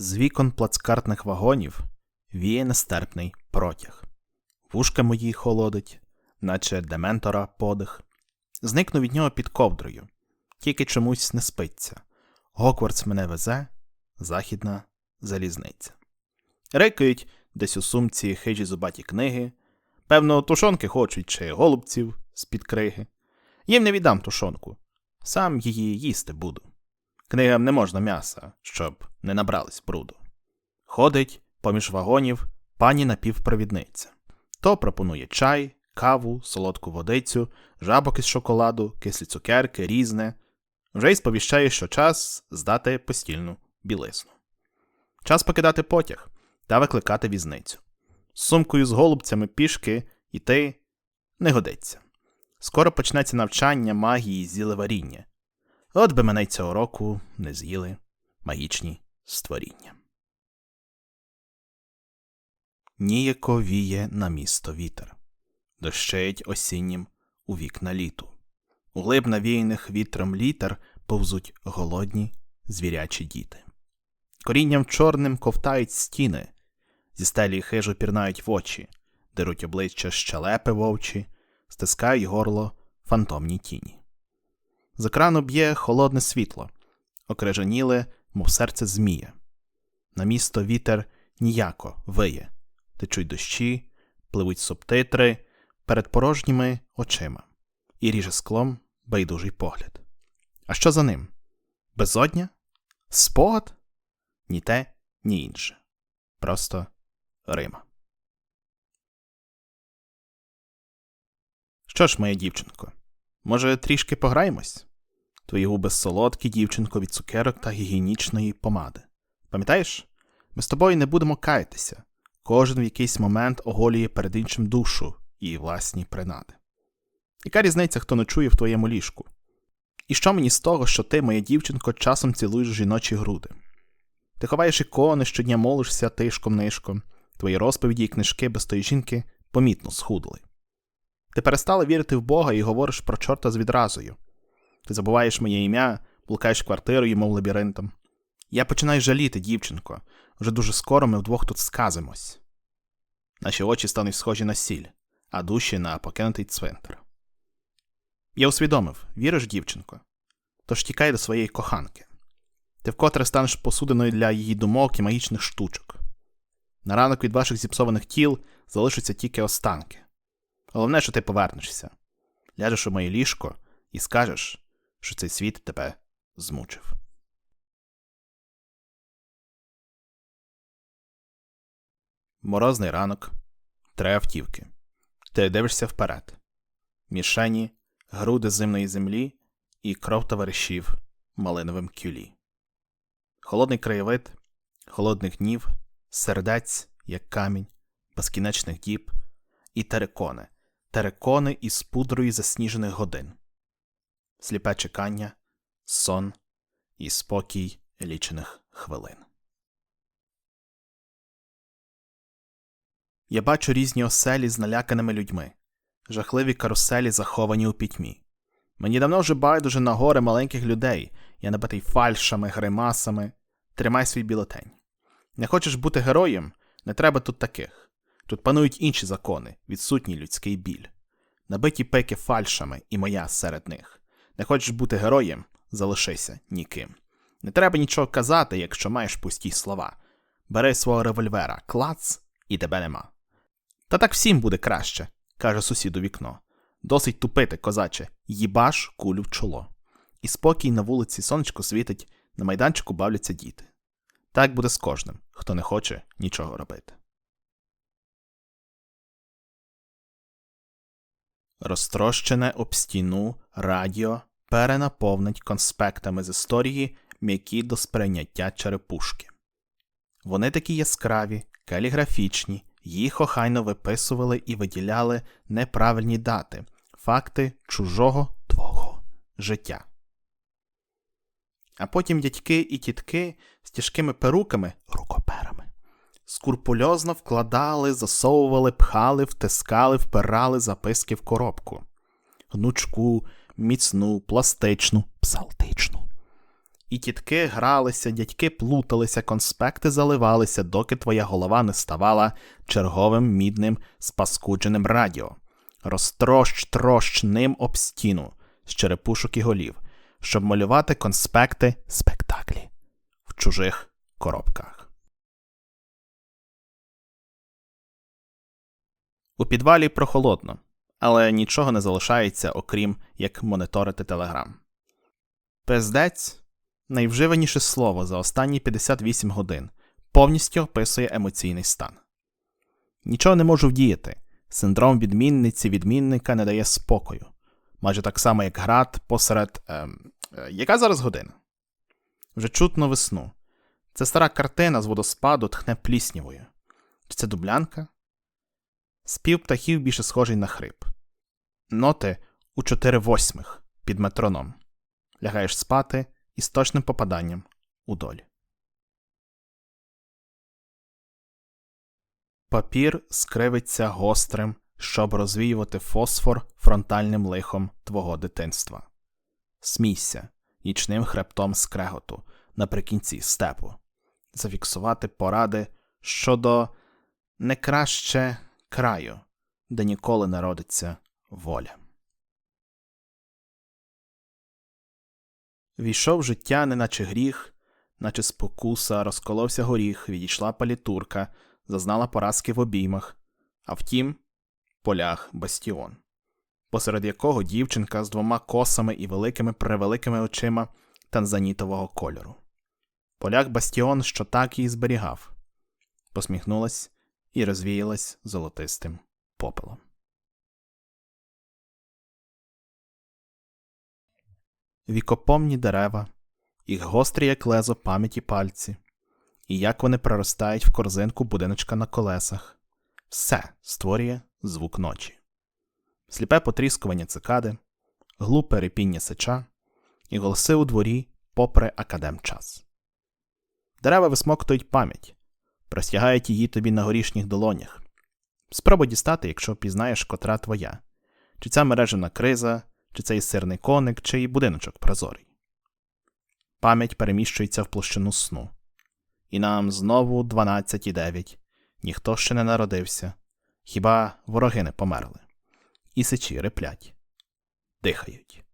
З вікон плацкартних вагонів віє нестерпний протяг. Вушка мої холодить, наче дементора подих. Зникну від нього під ковдрою, тільки чомусь не спиться. Гоквардс мене везе, західна залізниця. Рикають десь у сумці хижі зубаті книги. Певно, тушонки хочуть чи голубців з-під криги. Їм не віддам тушонку, сам її їсти буду. Книгам не можна м'яса, щоб не набрались бруду. Ходить поміж вагонів пані напівпровідниця. То пропонує чай, каву, солодку водицю, жабок із шоколаду, кислі цукерки, різне. Вже й сповіщає, що час здати постільну білизну. Час покидати потяг та викликати візницю. З сумкою з голубцями пішки йти не годиться. Скоро почнеться навчання магії зілеваріння. От би мене й цього року не з'їли магічні створіння. Ніяко віє на місто вітер, дощеють осіннім у вікна літу. У глиб навіяних вітром літер повзуть голодні звірячі діти. Корінням чорним ковтають стіни, зі стелі хижо пірнають в очі, деруть обличчя щелепи вовчі, стискають горло фантомні тіні. З екрану б'є холодне світло, окрижаніле, мов серце змія. На місто вітер ніяко виє, течуть дощі, пливуть субтитри перед порожніми очима, і ріже склом байдужий погляд. А що за ним? Безодня? Спогад? Ні те, ні інше. Просто Рима. Що ж, моя дівчинко, може, трішки пограємось? Твої губи солодкі, дівчинко, від цукерок та гігієнічної помади. Пам'ятаєш? Ми з тобою не будемо каятися. Кожен в якийсь момент оголює перед іншим душу і власні принади. Яка різниця, хто ночує в твоєму ліжку? І що мені з того, що ти, моя дівчинко, часом цілуєш жіночі груди? Ти ховаєш ікони, щодня молишся тишком нишком, твої розповіді і книжки без тої жінки помітно схудли. Ти перестала вірити в Бога і говориш про чорта з відразою. Ти забуваєш моє ім'я, блукаєш квартирою, мов лабіринтом. Я починаю жаліти, дівчинко, вже дуже скоро ми вдвох тут сказимось. Наші очі стануть схожі на сіль, а душі на покинутий цвинтар. Я усвідомив, віриш, дівчинко? Тож тікай до своєї коханки. Ти вкотре станеш посудиною для її думок і магічних штучок. На ранок від ваших зіпсованих тіл залишаться тільки останки. Головне, що ти повернешся, ляжеш у моє ліжко і скажеш, що цей світ тебе змучив. Морозний ранок, три автівки. Ти дивишся вперед. Мішені, груди зимної землі і кров товаришів малиновим кюлі. Холодний краєвид, холодних днів, сердець, як камінь, безкінечних діб, і терекони, терекони із пудрою засніжених годин, сліпе чекання, сон і спокій лічених хвилин. Я бачу різні оселі з наляканими людьми, жахливі каруселі, заховані у пітьмі. Мені давно вже байдуже на горе маленьких людей, я набитий фальшами, гримасами. Тримай свій бюлетень. Не хочеш бути героєм? Не треба тут таких. Тут панують інші закони, відсутній людський біль. Набиті пеки фальшами, і моя серед них. Не хочеш бути героєм? Залишися ніким. Не треба нічого казати, якщо маєш пусті слова. Бери свого револьвера, клац, і тебе нема. Та так всім буде краще, каже сусід у вікно. Досить тупити, козаче, їбаш кулю в чоло. І спокій на вулиці сонечко світить, на майданчику бавляться діти. Так буде з кожним, хто не хоче нічого робити. Розтрощене об стіну радіо перенаповнить конспектами з історії м'які до сприйняття черепушки. Вони такі яскраві, каліграфічні, їх охайно виписували і виділяли неправильні дати, факти чужого твого життя. А потім дядьки і тітки з тяжкими перуками, рукоперами, скурпульозно вкладали, засовували, пхали, втискали, впирали записки в коробку. Гнучку, міцну, пластичну, псалтичну. І тітки гралися, дядьки плуталися, конспекти заливалися, доки твоя голова не ставала черговим мідним спаскудженим радіо. Розтрощ трощ ним об стіну з черепушок і голів, щоб малювати конспекти спектаклі в чужих коробках. У підвалі прохолодно, але нічого не залишається, окрім як мониторити телеграм. Пиздець найвживаніше слово за останні 58 годин повністю описує емоційний стан. Нічого не можу вдіяти. Синдром відмінниці відмінника не дає спокою. Майже так само, як град посеред. Ем, е, яка зараз година? Вже чутно весну. Це стара картина з водоспаду тхне пліснявою. Чи це дублянка? Спів птахів більше схожий на хрип. Ноти у чотири восьмих під метроном. Лягаєш спати із точним попаданням у долі. Папір скривиться гострим, щоб розвіювати фосфор фронтальним лихом твого дитинства. Смійся нічним хребтом скреготу наприкінці степу, зафіксувати поради щодо не краще краю, де ніколи не родиться воля. Війшов життя, неначе гріх, наче спокуса, розколовся горіх, відійшла палітурка, зазнала поразки в обіймах, а втім, полях бастіон, посеред якого дівчинка з двома косами і великими превеликими очима танзанітового кольору. Полях бастіон, що так її зберігав, посміхнулась і розвіялась золотистим попелом. Вікопомні дерева, їх гострі, як лезо пам'яті пальці, і як вони проростають в корзинку будиночка на колесах, все створює звук ночі, сліпе потріскування цикади, глупе репіння сеча і голоси у дворі попри академчас. Дерева висмоктують пам'ять, простягають її тобі на горішніх долонях. Спробуй дістати, якщо пізнаєш, котра твоя, чи ця мережена криза, чи цей сирний коник, чи будиночок прозорий. Пам'ять переміщується в площину сну. І нам знову 12,9. Ніхто ще не народився, хіба вороги не померли, і сечі реплять, дихають.